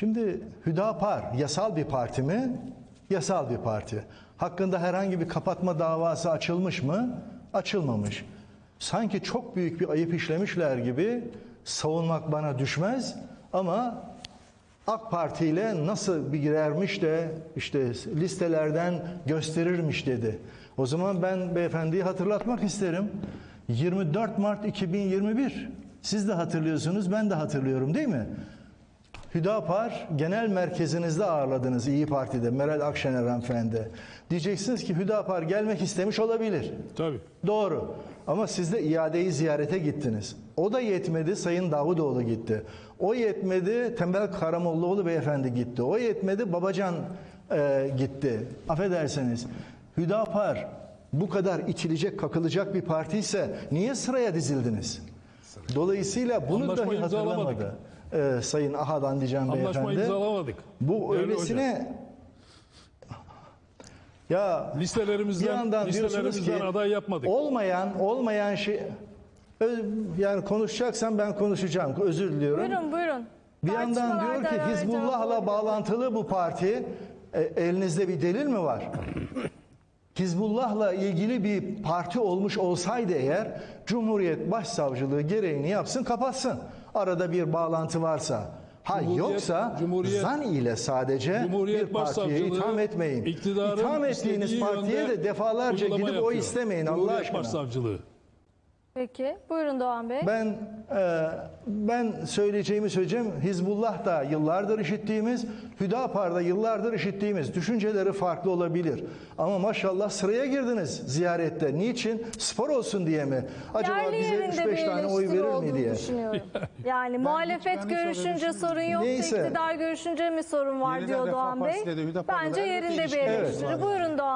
Şimdi Hüdapar yasal bir parti mi? Yasal bir parti. Hakkında herhangi bir kapatma davası açılmış mı? Açılmamış. Sanki çok büyük bir ayıp işlemişler gibi savunmak bana düşmez ama AK Parti ile nasıl bir girermiş de işte listelerden gösterirmiş dedi. O zaman ben beyefendiyi hatırlatmak isterim. 24 Mart 2021. Siz de hatırlıyorsunuz, ben de hatırlıyorum değil mi? Hüdapar genel merkezinizde ağırladınız İyi Parti'de Meral Akşener hanımefendi. Diyeceksiniz ki Hüdapar gelmek istemiş olabilir. Tabii. Doğru. Ama siz de iadeyi ziyarete gittiniz. O da yetmedi Sayın Davutoğlu gitti. O yetmedi Tembel Karamollaoğlu beyefendi gitti. O yetmedi Babacan e, gitti. Affedersiniz. Hüdapar bu kadar itilecek kakılacak bir parti ise niye sıraya dizildiniz? Dolayısıyla bunu Anlaşma dahi hatırlamadı. E, Sayın Ahadan diyeceğim Anlaşma beyefendi. imzalamadık. Bu Değerli öylesine ya Listelerimizden, bir yandan listelerimizden ki aday yapmadık. olmayan olmayan şey yani konuşacaksan ben konuşacağım. Özür diliyorum. Buyurun buyurun. Bir yandan diyor ki Hizbullah'la bağlantılı bu parti. E, elinizde bir delil mi var? Hizbullah'la ilgili bir parti olmuş olsaydı eğer Cumhuriyet Başsavcılığı gereğini yapsın kapatsın. Arada bir bağlantı varsa. Ha Cumhuriyet- yoksa Cumhuriyet- zan ile sadece Cumhuriyet bir partiye itham etmeyin. İtham ettiğiniz partiye de defalarca gidip o yapıyor. istemeyin Allah aşkına. Başsavcılığı. Peki buyurun Doğan Bey. Ben e, ben söyleyeceğimi söyleyeceğim. Hizbullah da yıllardır işittiğimiz, Hüdapar'da yıllardır işittiğimiz düşünceleri farklı olabilir. Ama maşallah sıraya girdiniz ziyarette. Niçin? Spor olsun diye mi? Acaba Yerli bize yerinde 3-5 bir tane oy eleştiri verir mi diye. düşünüyorum. Yani muhalefet görüşünce sorun yok, Neyse. iktidar görüşünce mi sorun var Yeni diyor Refah Doğan Bey. Partisi'de de Hüdapar'da Bence da yerinde bir eleştiri. var yani. Buyurun Doğan